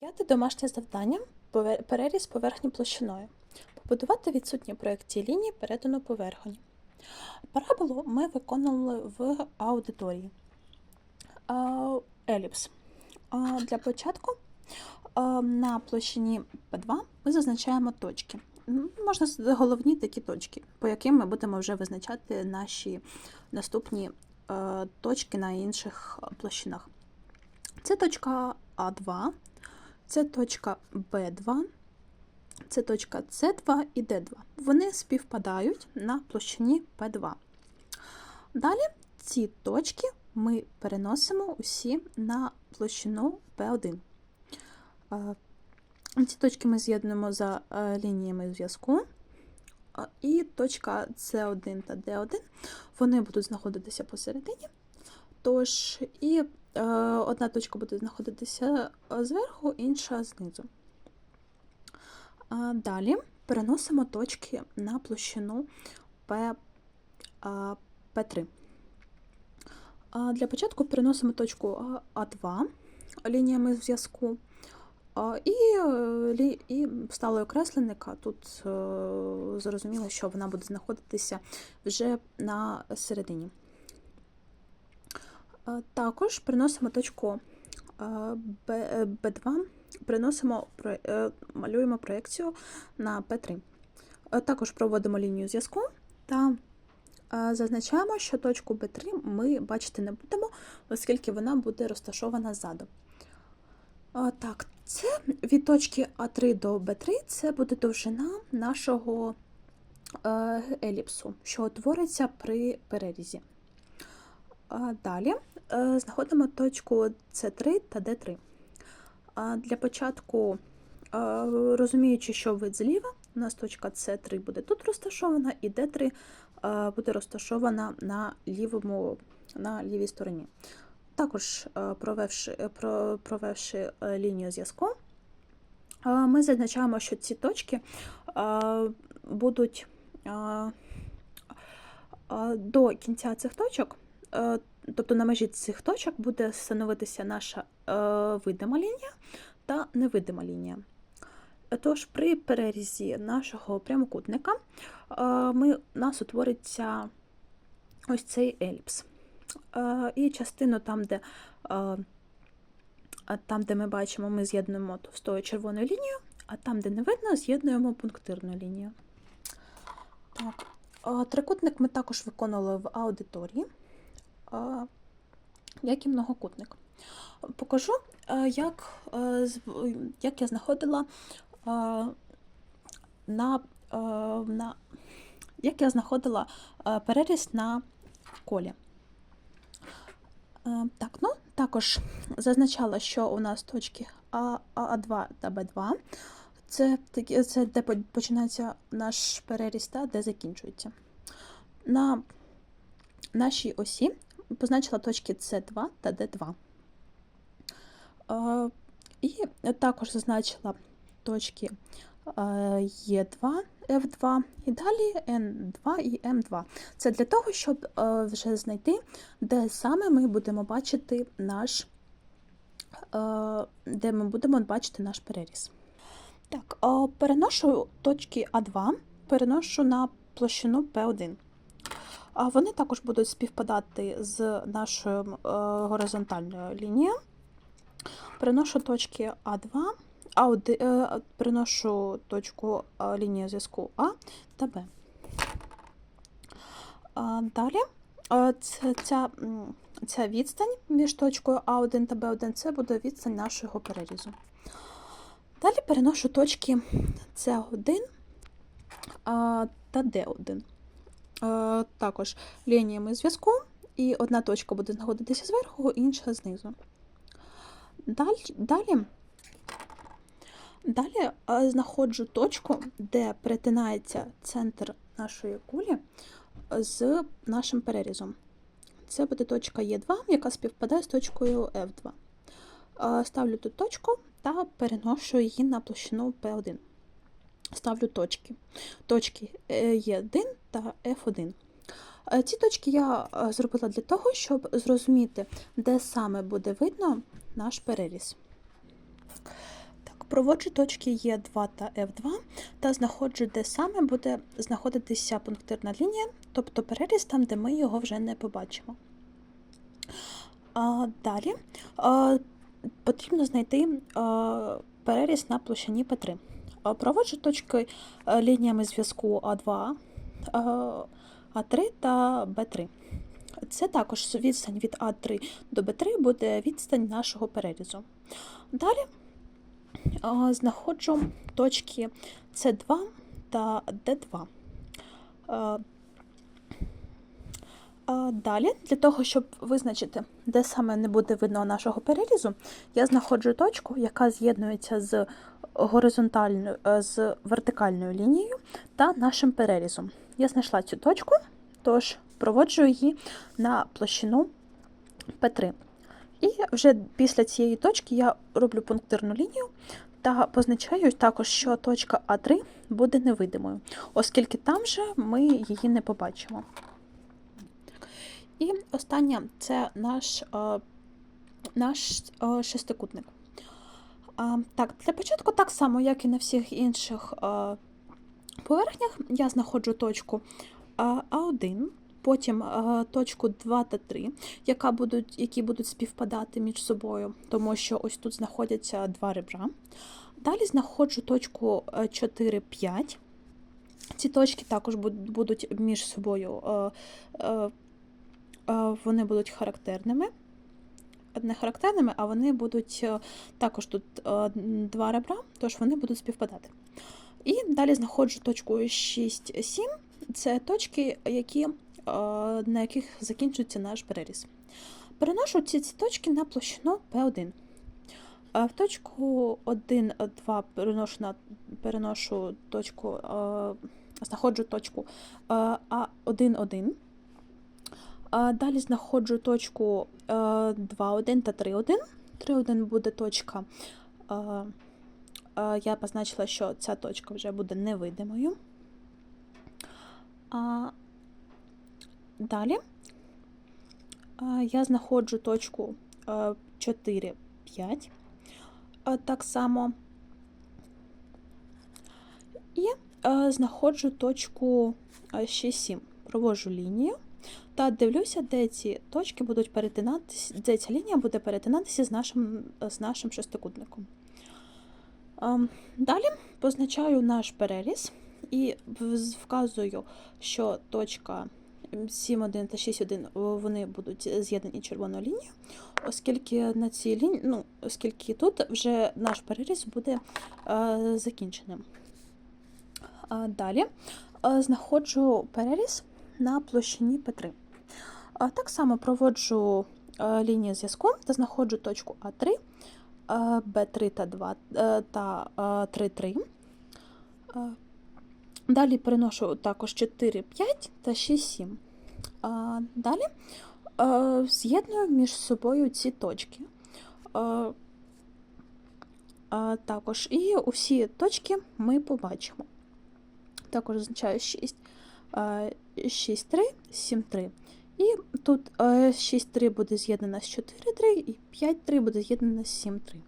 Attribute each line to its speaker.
Speaker 1: П'яте домашнє завдання переріз поверхні площиною. Побудувати відсутні проекції лінії перетину поверхні. Параболу ми виконали в аудиторії. Еліпс. Для початку на площині P2 ми зазначаємо точки. Можна головні такі точки, по яким ми будемо вже визначати наші наступні е, точки на інших площинах. Це точка А2, це точка Б2, це точка С2 і Д2. Вони співпадають на площині П2. Далі ці точки ми переносимо усі на площину П1. Е, Ці точки ми з'єднуємо за е, лініями зв'язку. І точка С1 та Д1 вони будуть знаходитися посередині. Тож, і е, одна точка буде знаходитися е, зверху, інша знизу. А, далі переносимо точки на площину P, а, P3. А, для початку переносимо точку А- А2 лініями зв'язку. І, е, і вставили окресленника. Тут е, зрозуміло, що вона буде знаходитися вже на середині. Також приносимо точку е, Б- е, B2, приносимо, е, малюємо проекцію на P3. Е, Також проводимо лінію зв'язку та зазначаємо, що точку B3 ми бачити не будемо, оскільки вона буде розташована ззаду. Так, це від точки А3 до Б3 це буде довжина нашого еліпсу, що утвориться при перерізі. Далі е, знаходимо точку С3 та Д3. Для початку, е, розуміючи, що вид зліва, у нас точка С3 буде тут розташована, і Д3 е, буде розташована на, лівому, на лівій стороні. Також, провевши, провевши лінію зв'язку, ми зазначаємо, що ці точки будуть до кінця цих точок Тобто на межі цих точок буде становитися наша е, видима лінія та невидима лінія. Тож при перерізі нашого прямокутника е, ми, у нас утвориться ось цей еліпс. Е, І частину там, де, е, там, де ми бачимо, ми з'єднуємо товстою червоною лінією, а там, де не видно, з'єднуємо пунктирну лінію. Так. е, Трикутник ми також виконували в аудиторії як і многокутник. Покажу, е, як, е, як я знаходила е, на, е, на як я знаходила е, переріз на колі. Е, Так, ну, також зазначала, що у нас точки А, А2 та Б2. Це, це де починається наш переріз та де закінчується. На нашій осі позначила точки С2 та Д2. Е, І також зазначила точки е, Е2, F2 і далі N2 і М2. Це для того, щоб е, вже знайти, де саме ми будемо бачити наш, е, де ми будемо бачити наш переріз. Так, е, переношу точки А2, переношу на площину P1. А Вони також будуть співпадати з нашою е, горизонтальною лінією. Переношу точки А2, А1, е, точку е, лінії зв'язку А та Б. Далі ця, ця відстань між точкою А1 та Б1 це буде відстань нашого перерізу. Далі переношу точки С1 та Д1. Е, також лініями зв'язку, і одна точка буде знаходитися зверху, інша знизу. Далі, далі, е, знаходжу точку, де перетинається центр нашої кулі з нашим перерізом. Це буде точка Е2, яка співпадає з точкою F2. Е, Ставлю тут точку та переношу її на площину P1. Ставлю точки. Точки Е1 та F1. Е, Ці точки я е, зробила для того, щоб зрозуміти, де саме буде видно наш переріз. Проводжу точки Е2 та F2 та знаходжу, де саме буде знаходитися пунктирна лінія, тобто переріз там, де ми його вже не побачимо. А, далі а, потрібно знайти а, переріз на площині P3. Проводжу точки лініями зв'язку А2, а, А3 та Б3. Це також відстань від А3 до Б3 буде відстань нашого перерізу. Далі знаходжу точки С2 та Д2. А, а, Далі, для того, щоб визначити, де саме не буде видно нашого перерізу, я знаходжу точку, яка з'єднується з горизонтальною, е, з вертикальною лінією та нашим перерізом. Я знайшла цю точку, тож проводжу її на площину P3. І вже після цієї точки я роблю пунктирну лінію та позначаю також, що точка А3 буде невидимою, оскільки там же ми її не побачимо. І останнє це наш, е, наш е, шестикутник. Так, для початку, так само, як і на всіх інших е, поверхнях, я знаходжу точку е, А1, потім е, точку 2 та 3, яка будуть, які будуть співпадати між собою, тому що ось тут знаходяться два ребра. Далі знаходжу точку 4-5. Ці точки також будуть між собою, вони будуть характерними. Не характерними, а вони будуть е, також тут е, два ребра, тож вони будуть співпадати. І далі знаходжу точку 6-7. Це точки, які, е, на яких закінчується наш переріз. Переношу ці, ці точки на площину P1. В точку 1, 2 переношу, переношу точку, знаходжу точку е, А1, 1. Далі знаходжу точку 2, 1 та 3, 1. 3, 1 буде точка. е, е, Я позначила, що ця точка вже буде невидимою. Далі е, я знаходжу точку 4, 5. Так само. І е, знаходжу точку 6-7. Провожу лінію та дивлюся, де ці точки будуть перетинатися, де ця лінія буде перетинатися з нашим, з нашим шестикутником. Ем, Далі позначаю наш переріз і вказую, що точка 7.1 та 6.1 вони будуть з'єднані червоною лінією, оскільки на цій лінії, ну, оскільки тут вже наш переріз буде е, закінченим. Далі е, знаходжу переріз на площині P3. Так само проводжу е, лінію зв'язку та знаходжу точку А3, е, Б3 та 2 е, та 3,3. Далі переношу також 4, 5 та 6, 7. Далі з'єдную між собою ці точки. Також і усі точки ми побачимо. Також означаю 6, 6, 3, 7, 3. І тут 6, 3 буде з'єднана з 4, 3, і 5, 3 буде з'єднана з 7, 3.